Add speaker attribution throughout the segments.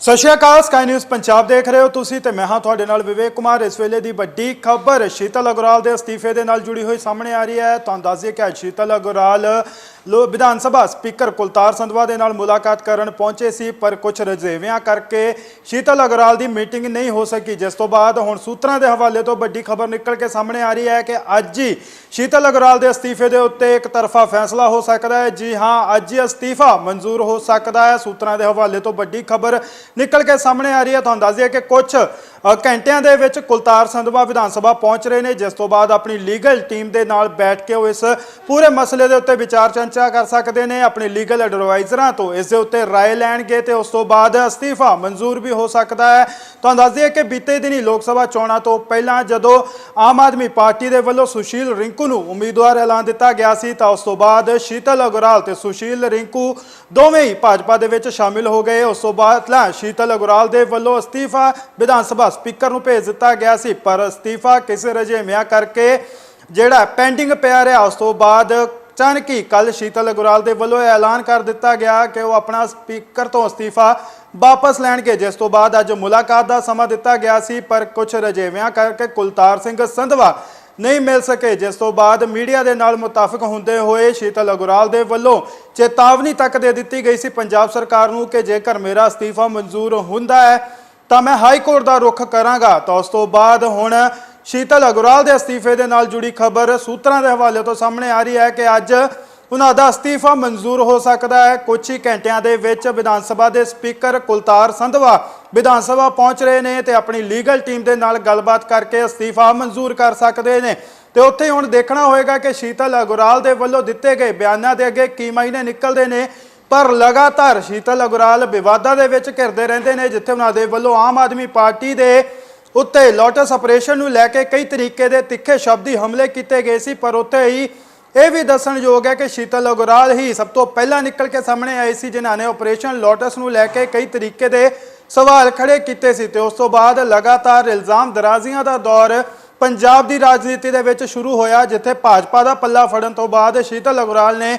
Speaker 1: ਸਤਿ ਸ਼੍ਰੀ ਅਕਾਲ ਸਕਾਈ ਨਿਊਜ਼ ਪੰਜਾਬ ਦੇਖ ਰਹੇ ਹੋ ਤੁਸੀਂ ਤੇ ਮੈਂ ਹਾਂ ਤੁਹਾਡੇ ਨਾਲ ਵਿਵੇਕ ਕੁਮਾਰ। ਇਸ ਵੇਲੇ ਦੀ ਵੱਡੀ ਖਬਰ ਸ਼ੀਤਲ ਅਗਰਵਾਲ ਦੇ ਅਸਤੀਫੇ ਦੇ ਨਾਲ ਜੁੜੀ ਹੋਈ ਸਾਹਮਣੇ ਆ ਰਹੀ ਹੈ। ਤੁਹਾਨੂੰ ਦੱਸ ਦਈਏ ਕਿ ਸ਼ੀਤਲ ਅਗਰਵਾਲ ਲੋ, ਵਿਧਾਨ ਸਭਾ ਸਪੀਕਰ ਕੁਲਤਾਰ ਸੰਧਵਾ ਦੇ ਨਾਲ ਮੁਲਾਕਾਤ ਕਰਨ ਪਹੁੰਚੇ ਸੀ, ਪਰ ਕੁਝ ਰਜੇਵਿਆਂ ਕਰਕੇ ਸ਼ੀਤਲ ਅਗਰਵਾਲ ਦੀ ਮੀਟਿੰਗ ਨਹੀਂ ਹੋ ਸਕੀ। ਜਿਸ ਤੋਂ ਬਾਅਦ ਹੁਣ ਸੂਤਰਾਂ ਦੇ ਹਵਾਲੇ ਤੋਂ ਵੱਡੀ ਖਬਰ ਨਿਕਲ ਕੇ ਸਾਹਮਣੇ ਆ ਰਹੀ ਹੈ ਕਿ ਅੱਜ ਹੀ ਸ਼ੀਤਲ ਅਗਰਵਾਲ ਦੇ ਅਸਤੀਫੇ ਦੇ ਉੱਤੇ ਇੱਕ ਤਰਫਾ ਫੈਸਲਾ ਹੋ ਸਕਦਾ ਹੈ। ਜੀ ਹਾਂ, ਅੱਜ ਹੀ ਅਸਤੀਫਾ ਮਨਜ਼ੂਰ ਹੋ ਸਕਦਾ ਹੈ। ਸੂਤਰਾਂ ਦੇ ਹਵਾਲੇ ਤੋਂ ਵੱਡੀ ਖਬਰ ਨਿਕਲ ਕੇ ਸਾਹਮਣੇ ਆ ਰਹੀ ਹੈ। ਤੁਹਾਨੂੰ ਦੱਸ ਦਈਏ ਕਿ ਕੁਝ ਘੰਟਿਆਂ ਦੇ ਵਿੱਚ ਕੁਲਤਾਰ ਸੰਧਵਾ ਵਿਧਾਨ ਸਭਾ ਪਹੁੰਚ ਰਹੇ ਨੇ। ਜਿਸ ਤੋਂ ਬਾਅਦ ਆਪਣੀ ਲੀਗਲ ਟੀਮ ਦੇ ਨਾਲ ਬੈਠ ਕੇ ਉਹ ਇਸ ਪੂਰੇ ਮਸਲੇ ਦੇ ਉੱਤੇ ਵਿਚਾਰ ਚਰਚਾ ਕਰ ਸਕਦੇ ਨੇ ਆਪਣੇ ਲੀਗਲ ਐਡਵਾਈਜ਼ਰਾਂ ਤੋਂ ਇਸ ਦੇ ਉੱਤੇ رائے ਲੈਣਗੇ ਤੇ ਉਸ ਤੋਂ ਬਾਅਦ ਅਸਤੀਫਾ ਮਨਜ਼ੂਰ ਵੀ ਹੋ ਸਕਦਾ ਹੈ ਤੁਹਾਨੂੰ ਦੱਸ ਦਈਏ ਕਿ ਬੀਤੇ ਦਿਨੀ ਲੋਕ ਸਭਾ ਚੋਣਾਂ ਤੋਂ ਪਹਿਲਾਂ ਜਦੋਂ ਆਮ ਆਦਮੀ ਪਾਰਟੀ ਦੇ ਵੱਲੋਂ ਸੁਸ਼ੀਲ ਰਿੰਕੂ ਨੂੰ ਉਮੀਦਵਾਰ ਐਲਾਨ ਦਿੱਤਾ ਗਿਆ ਸੀ ਤਾਂ ਉਸ ਤੋਂ ਬਾਅਦ ਸ਼ੀਤਲ ਅਗਰਾਲ ਤੇ ਸੁਸ਼ੀਲ ਰਿੰਕੂ ਦੋਵੇਂ ਹੀ ਭਾਜਪਾ ਦੇ ਵਿੱਚ ਸ਼ਾਮਿਲ ਹੋ ਗਏ ਉਸ ਤੋਂ ਬਾਅਦ ਲਾ ਸ਼ੀਤਲ ਅਗਰਾਲ ਦੇ ਵੱਲੋਂ ਅਸਤੀਫਾ ਵਿਧਾਨ ਸਭਾ ਸਪੀਕਰ ਨੂੰ ਭੇਜ ਦਿੱਤਾ ਗਿਆ ਸੀ ਪਰ ਅਸਤੀਫਾ ਕਿਸੇ ਰਜੇਵਿਆਂ ਕਰਕੇ ਜਿਹੜਾ ਪੈਂਡਿੰਗ ਪਿਆ ਰਿਹਾ ਉਸ ਤੋਂ ਬਾਅਦ ਅਚਾਨਕ ਹੀ ਕੱਲ ਸ਼ੀਤਲ ਅਗਰਾਲ ਦੇ ਵੱਲੋਂ ਇਹ ਐਲਾਨ ਕਰ ਦਿੱਤਾ ਗਿਆ ਕਿ ਉਹ ਆਪਣਾ ਸਪੀਕਰ ਤੋਂ ਅਸਤੀਫਾ ਵਾਪਸ ਲੈਣਗੇ, ਜਿਸ ਤੋਂ ਬਾਅਦ ਅੱਜ ਮੁਲਾਕਾਤ ਦਾ ਸਮਾਂ ਦਿੱਤਾ ਗਿਆ ਸੀ, ਪਰ ਕੁਝ ਰਜੇਵਿਆਂ ਕਰਕੇ ਕੁਲਤਾਰ ਸਿੰਘ ਸੰਧਵਾ ਨਹੀਂ ਮਿਲ ਸਕੇ, ਜਿਸ ਤੋਂ ਬਾਅਦ ਮੀਡੀਆ ਦੇ ਨਾਲ ਮੁਤਾਫਕ ਹੁੰਦੇ ਹੋਏ ਸ਼ੀਤਲ ਅਗਰਾਲ ਦੇ ਵੱਲੋਂ ਚੇਤਾਵਨੀ ਤੱਕ ਦੇ ਦਿੱਤੀ ਗਈ ਸੀ ਪੰਜਾਬ ਸਰਕਾਰ ਨੂੰ ਕਿ ਜੇਕਰ ਮੇਰਾ ਅਸਤੀਫਾ ਮਨਜ਼ੂਰ ਹੁੰਦਾ ਹੈ ਤਾਂ ਮੈਂ ਹਾਈ ਕੋਰਟ ਦਾ ਰੁਖ ਕਰਾਂਗਾ। ਤਾਂ ਉਸ ਤੋਂ ਬਾਅਦ ਹੁਣ ਸ਼ੀਤਲ ਅਗਰਾਲ ਦੇ ਅਸਤੀਫੇ ਦੇ ਨਾਲ ਜੁੜੀ ਖਬਰ ਸੂਤਰਾਂ ਦੇ ਹਵਾਲੇ ਤੋਂ ਸਾਹਮਣੇ ਆ ਰਹੀ ਹੈ ਕਿ ਅੱਜ ਉਹਨਾਂ ਦਾ ਅਸਤੀਫਾ ਮਨਜ਼ੂਰ ਹੋ ਸਕਦਾ ਹੈ। ਕੁਝ ਹੀ ਘੰਟਿਆਂ ਦੇ ਵਿੱਚ ਵਿਧਾਨ ਸਭਾ ਦੇ ਸਪੀਕਰ ਕੁਲਤਾਰ ਸੰਧਵਾ ਵਿਧਾਨ ਸਭਾ ਪਹੁੰਚ ਰਹੇ ਨੇ ਤੇ ਆਪਣੀ ਲੀਗਲ ਟੀਮ ਦੇ ਨਾਲ ਗੱਲਬਾਤ ਕਰਕੇ ਅਸਤੀਫਾ ਮਨਜ਼ੂਰ ਕਰ ਸਕਦੇ ਨੇ। ਤੇ ਉੱਥੇ ਹੁਣ ਦੇਖਣਾ ਹੋਏਗਾ ਕਿ ਸ਼ੀਤਲ ਅਗਰਾਲ ਦੇ ਵੱਲੋਂ ਦਿੱਤੇ ਗਏ ਬਿਆਨਾਂ ਦੇ ਅੱਗੇ ਕੀ ਮਾਇਨੇ ਨਿਕਲਦੇ ਨੇ। ਪਰ ਲਗਾਤਾਰ ਸ਼ੀਤਲ ਅਗਰਵਾਲ ਵਿਵਾਦਾਂ ਦੇ ਵਿੱਚ ਘਿਰਦੇ ਰਹਿੰਦੇ ਨੇ, ਜਿੱਥੇ ਉਹਨਾਂ ਦੇ ਵੱਲੋਂ ਆਮ ਆਦਮੀ ਪਾਰਟੀ ਦੇ ਉੱਤੇ ਲੋਟਸ ਆਪਰੇਸ਼ਨ ਨੂੰ ਲੈ ਕੇ ਕਈ ਤਰੀਕੇ ਦੇ ਤਿੱਖੇ ਸ਼ਬਦੀ ਹਮਲੇ ਕੀਤੇ ਗਏ ਸੀ, ਪਰ ਉੱਥੇ ਹੀ ਇਹ ਵੀ ਦੱਸਣਯੋਗ ਹੈ ਕਿ ਸ਼ੀਤਲ ਅਗਰਾਲ ਹੀ ਸਭ ਤੋਂ ਪਹਿਲਾਂ ਨਿਕਲ ਕੇ ਸਾਹਮਣੇ ਆਏ ਸੀ, ਜਿਨ੍ਹਾਂ ਨੇ ਆਪਰੇਸ਼ਨ ਲੋਟਸ ਨੂੰ ਲੈ ਕੇ ਕਈ ਤਰੀਕੇ ਦੇ ਸਵਾਲ ਖੜੇ ਕੀਤੇ ਸੀ ਤੇ ਉਸ ਤੋਂ ਬਾਅਦ ਲਗਾਤਾਰ ਇਲਜ਼ਾਮ ਦਰਾਜ਼ੀਆਂ ਦਾ ਦੌਰ ਪੰਜਾਬ ਦੀ ਰਾਜਨੀਤੀ ਦੇ ਵਿੱਚ ਸ਼ੁਰੂ ਹੋਇਆ, ਜਿੱਥੇ ਭਾਜਪਾ ਦਾ ਪੱਲਾ ਫੜਨ ਤੋਂ ਬਾਅਦ ਸ਼ੀਤਲ ਅਗਰਾਲ ਨੇ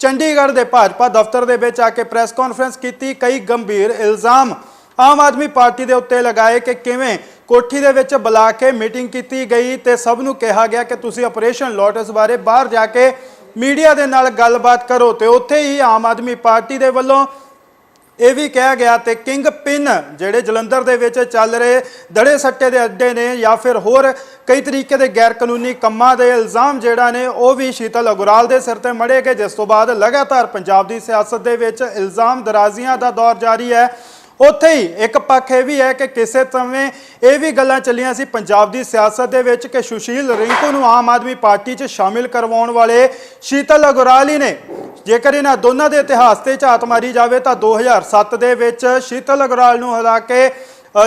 Speaker 1: ਚੰਡੀਗੜ੍ਹ ਦੇ ਭਾਜਪਾ ਦਫ਼ਤਰ ਦੇ ਵਿੱਚ ਆ ਕੇ ਪ੍ਰੈਸ ਕਾਨਫਰੰਸ ਕੀਤੀ। ਕਈ ਗੰਭੀਰ ਇਲਜ਼ਾਮ ਆਮ ਆਦਮੀ ਪਾਰਟੀ ਦੇ ਉੱਤੇ ਲਗਾਏ ਕਿ ਕਿਵੇਂ ਕੋਠੀ ਦੇ ਵਿੱਚ ਬੁਲਾ ਕੇ ਮੀਟਿੰਗ ਕੀਤੀ ਗਈ ਤੇ ਸਭ ਨੂੰ ਕਿਹਾ ਗਿਆ ਕਿ ਤੁਸੀਂ ਆਪਰੇਸ਼ਨ ਲੋਟਸ ਬਾਰੇ ਬਾਹਰ ਜਾ ਕੇ ਮੀਡੀਆ ਦੇ ਨਾਲ ਗੱਲਬਾਤ ਕਰੋ ਤੇ ਉੱਥੇ ਹੀ ਆਮ ਆਦਮੀ ਪਾਰਟੀ ਦੇ ਵੱਲੋਂ ਇਹ ਵੀ ਕਿਹਾ ਗਿਆ ਤੇ ਕਿੰਗ ਪਿਨ ਜਿਹੜੇ ਜਲੰਧਰ ਦੇ ਵਿੱਚ ਚੱਲ ਰਹੇ ਦੜੇ ਸੱਟੇ ਦੇ ਅੱਡੇ ਨੇ ਜਾਂ ਫਿਰ ਹੋਰ ਕਈ ਤਰੀਕੇ ਦੇ ਗੈਰ ਕਾਨੂੰਨੀ ਕੰਮਾਂ ਦੇ ਇਲਜ਼ਾਮ ਜਿਹੜਾ ਨੇ, ਉਹ ਵੀ ਸ਼ੀਤਲ ਅਗੁਰਾਲ ਦੇ ਸਿਰ ਤੇ ਮੜੇ ਗਏ, ਜਿਸ ਤੋਂ ਬਾਅਦ ਲਗਾਤਾਰ ਪੰਜਾਬ ਦੀ ਸਿਆਸਤ ਦੇ ਵਿੱਚ ਇਲਜ਼ਾਮ ਦਰਾਜ਼ੀਆਂ ਦਾ ਦੌਰ ਜਾਰੀ ਹੈ। ਉੱਥੇ ਹੀ ਇੱਕ ਪੱਖ ਇਹ ਵੀ ਹੈ ਕਿ ਕਿਸੇ ਸਮੇਂ ਇਹ ਵੀ ਗੱਲਾਂ ਚੱਲੀਆਂ ਸੀ ਪੰਜਾਬ ਦੀ ਸਿਆਸਤ ਦੇ ਵਿੱਚ ਕਿ ਸੁਸ਼ੀਲ ਰਿੰਕੂ ਨੂੰ ਆਮ ਆਦਮੀ ਪਾਰਟੀ 'ਚ ਸ਼ਾਮਿਲ ਕਰਵਾਉਣ ਵਾਲੇ ਸ਼ੀਤਲ ਅਗਰਾਲ ਹੀ ਨੇ। ਜੇਕਰ ਇਹਨਾਂ ਦੋਨਾਂ ਦੇ ਇਤਿਹਾਸ ਤੇ ਝਾਤ ਮਾਰੀ ਜਾਵੇ ਤਾਂ 2007 ਦੇ ਵਿੱਚ ਸ਼ੀਤਲ ਅਗਰਾਲ ਨੂੰ ਹਰਾ ਕੇ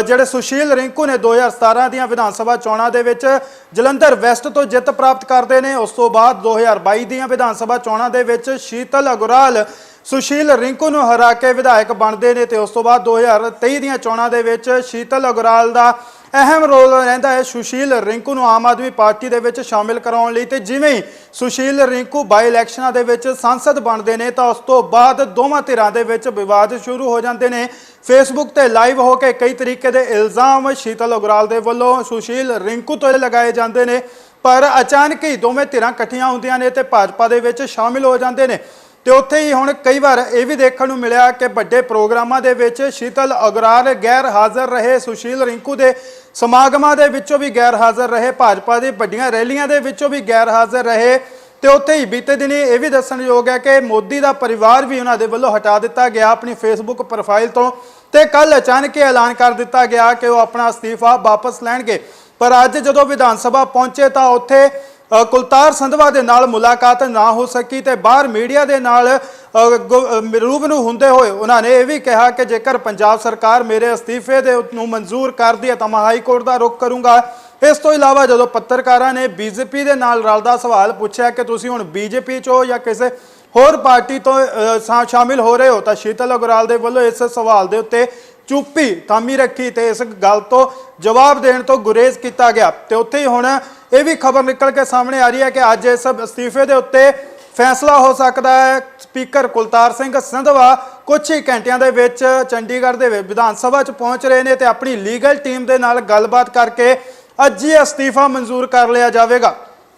Speaker 1: ਜਿਹੜੇ ਸੁਸ਼ੀਲ ਰਿੰਕੂ ਨੇ 2017 ਦੀਆਂ ਵਿਧਾਨ ਸਭਾ ਚੋਣਾਂ ਦੇ ਵਿੱਚ ਜਲੰਧਰ ਵੈਸਟ ਤੋਂ ਜਿੱਤ ਪ੍ਰਾਪਤ ਕਰਦੇ ਨੇ, ਉਸ ਤੋਂ ਬਾਅਦ 2022 ਦੀਆਂ ਵਿਧਾਨ ਸਭਾ ਚੋਣਾਂ ਦੇ ਵਿੱਚ ਸ਼ੀਤਲ ਅਗਰਾਲ ਸੁਸ਼ੀਲ ਰਿੰਕੂ ਨੂੰ ਹਰਾ ਕੇ ਵਿਧਾਇਕ ਬਣਦੇ ਨੇ ਤੇ ਉਸ ਤੋਂ ਬਾਅਦ 2023 ਦੀਆਂ ਚੋਣਾਂ ਦੇ ਵਿੱਚ ਸ਼ੀਤਲ ਅਗਰਾਲ ਦਾ ਅਹਿਮ ਰੋਲ ਰਹਿੰਦਾ ਹੈ। ਸੁਸ਼ੀਲ ਰਿੰਕੂ ਨੂੰ ਆਮ ਆਦਮੀ ਪਾਰਟੀ ਦੇ ਵਿੱਚ ਸ਼ਾਮਿਲ ਕਰਾਉਣ ਲਈ ਤੇ ਜਿਵੇਂ ਹੀ ਸੁਸ਼ੀਲ ਰਿੰਕੂ ਬਾਈ ਇਲੈਕਸ਼ਨਾਂ ਦੇ ਵਿੱਚ ਸੰਸਦ ਬਣਦੇ ਨੇ ਤਾਂ ਉਸ ਤੋਂ ਬਾਅਦ ਦੋਵਾਂ ਧਿਰਾਂ ਦੇ ਵਿੱਚ ਵਿਵਾਦ ਸ਼ੁਰੂ ਹੋ ਜਾਂਦੇ ਨੇ। ਫੇਸਬੁੱਕ ਤੇ ਲਾਈਵ ਹੋ ਕੇ ਕਈ ਤਰੀਕੇ ਦੇ ਇਲਜ਼ਾਮ ਸ਼ੀਤਲ ਅਗਰਾਲ ਦੇ ਵੱਲੋਂ ਸੁਸ਼ੀਲ ਰਿੰਕੂ ਤੋਂ ਲਗਾਏ ਜਾਂਦੇ ਨੇ। ਪਰ ਅਚਾਨਕ ਹੀ ਦੋਵੇਂ ਧਿਰਾਂ ਇਕੱਠੀਆਂ ਹੁੰਦੀਆਂ ਨੇ ਤੇ ਭਾਜਪਾ ਦੇ ਵਿੱਚ ਸ਼ਾਮਿਲ ਹੋ ਜਾਂਦੇ ਨੇ। ਤੇ ਉੱਥੇ ਹੀ ਹੁਣ ਕਈ ਵਾਰ ਇਹ ਵੀ ਦੇਖਣ ਨੂੰ ਮਿਲਿਆ ਕਿ ਵੱਡੇ ਪ੍ਰੋਗਰਾਮਾਂ ਦੇ ਵਿੱਚ ਸ਼ੀਤਲ ਅਗਰਾਰ ਗੈਰ ਹਾਜ਼ਰ ਰਹੇ, ਸੁਸ਼ੀਲ ਰਿੰਕੂ ਦੇ ਸਮਾਗਮਾਂ ਦੇ ਵਿੱਚੋਂ ਵੀ ਗੈਰ ਹਾਜ਼ਰ ਰਹੇ, ਭਾਜਪਾ ਦੀ ਵੱਡੀਆਂ ਰੈਲੀਆਂ ਦੇ ਵਿੱਚੋਂ ਵੀ ਗੈਰ ਹਾਜ਼ਰ ਰਹੇ। ਤੇ ਉੱਥੇ ਹੀ ਬੀਤੇ ਦਿਨੀ ਇਹ ਵੀ ਦੱਸਣਯੋਗ ਹੈ ਕਿ ਮੋਦੀ ਦਾ ਪਰਿਵਾਰ ਵੀ ਉਹਨਾਂ ਦੇ ਵੱਲੋਂ ਹਟਾ ਦਿੱਤਾ ਗਿਆ ਆਪਣੀ ਫੇਸਬੁੱਕ ਪ੍ਰੋਫਾਈਲ ਤੋਂ ਤੇ ਕੱਲ ਅਚਾਨਕ ਹੀ ਐਲਾਨ ਕਰ ਦਿੱਤਾ ਗਿਆ ਕਿ ਉਹ ਆਪਣਾ ਅਸਤੀਫਾ ਵਾਪਸ ਲੈਣਗੇ। ਪਰ ਅੱਜ ਜਦੋਂ ਵਿਧਾਨ ਸਭਾ ਪਹੁੰਚੇ ਤਾਂ ਉੱਥੇ ਕੁਲਤਾਰ ਸੰਧਵਾ ਦੇ ਨਾਲ ਮੁਲਾਕਾਤ ਨਾ ਹੋ ਸਕੀ ਤੇ ਬਾਹਰ ਮੀਡੀਆ ਦੇ ਨਾਲ ਰੂਬਰੂ ਹੁੰਦੇ ਹੋਏ ਉਹਨਾਂ ਨੇ ਇਹ ਵੀ ਕਿਹਾ ਕਿ ਜੇਕਰ ਪੰਜਾਬ ਸਰਕਾਰ ਮੇਰੇ ਅਸਤੀਫੇ ਦੇ ਨੂੰ ਮਨਜ਼ੂਰ ਕਰਦੀ ਹੈ ਤਾਂ ਮੈਂ ਹਾਈ ਕੋਰਟ ਦਾ ਰੁਖ ਕਰੂੰਗਾ। ਇਸ ਤੋਂ ਇਲਾਵਾ ਜਦੋਂ ਪੱਤਰਕਾਰਾਂ ਨੇ ਬੀਜੇਪੀ ਦੇ ਨਾਲ ਰਲਦਾ ਸਵਾਲ ਪੁੱਛਿਆ ਕਿ ਤੁਸੀਂ ਹੁਣ ਬੀਜੇਪੀ ਚੋਂ ਜਾਂ ਕਿਸੇ ਹੋਰ ਪਾਰਟੀ ਤੋਂ ਸ਼ਾਮਿਲ ਹੋ ਰਹੇ ਹੋ ਤਾਂ ਸ਼ੀਤਲ ਅਗਰਾਲ ਦੇ ਵੱਲੋਂ ਇਸ ਸਵਾਲ ਦੇ ਉੱਤੇ ਚੁੱਪੀ ਥਾਮੀ ਰੱਖੀ ਤੇ ਇਸ ਗੱਲ ਤੋਂ ਜਵਾਬ ਦੇਣ ਤੋਂ ਗੁਰੇਜ਼ ਕੀਤਾ ਗਿਆ। ਤੇ ਉੱਥੇ ਹੀ ਹੁਣ ਇਹ ਵੀ ਖਬਰ ਨਿਕਲ ਕੇ ਸਾਹਮਣੇ ਆ ਰਹੀ ਹੈ ਕਿ ਅੱਜ ਇਸ ਅਸਤੀਫੇ ਦੇ ਉੱਤੇ ਫੈਸਲਾ ਹੋ ਸਕਦਾ ਹੈ। ਸਪੀਕਰ ਕੁਲਤਾਰ ਸਿੰਘ ਸੰਧਵਾ ਕੁਝ ਹੀ ਘੰਟਿਆਂ ਦੇ ਵਿੱਚ ਚੰਡੀਗੜ੍ਹ ਦੇ ਵਿੱਚ ਵਿਧਾਨ ਸਭਾ 'ਚ ਪਹੁੰਚ ਰਹੇ ਨੇ ਤੇ ਆਪਣੀ ਲੀਗਲ ਟੀਮ ਦੇ ਨਾਲ ਗੱਲਬਾਤ ਕਰਕੇ ਅੱਜ ਹੀ ਅਸਤੀਫਾ ਮਨਜ਼ੂਰ ਕਰ ਲਿਆ ਜਾਵੇਗਾ।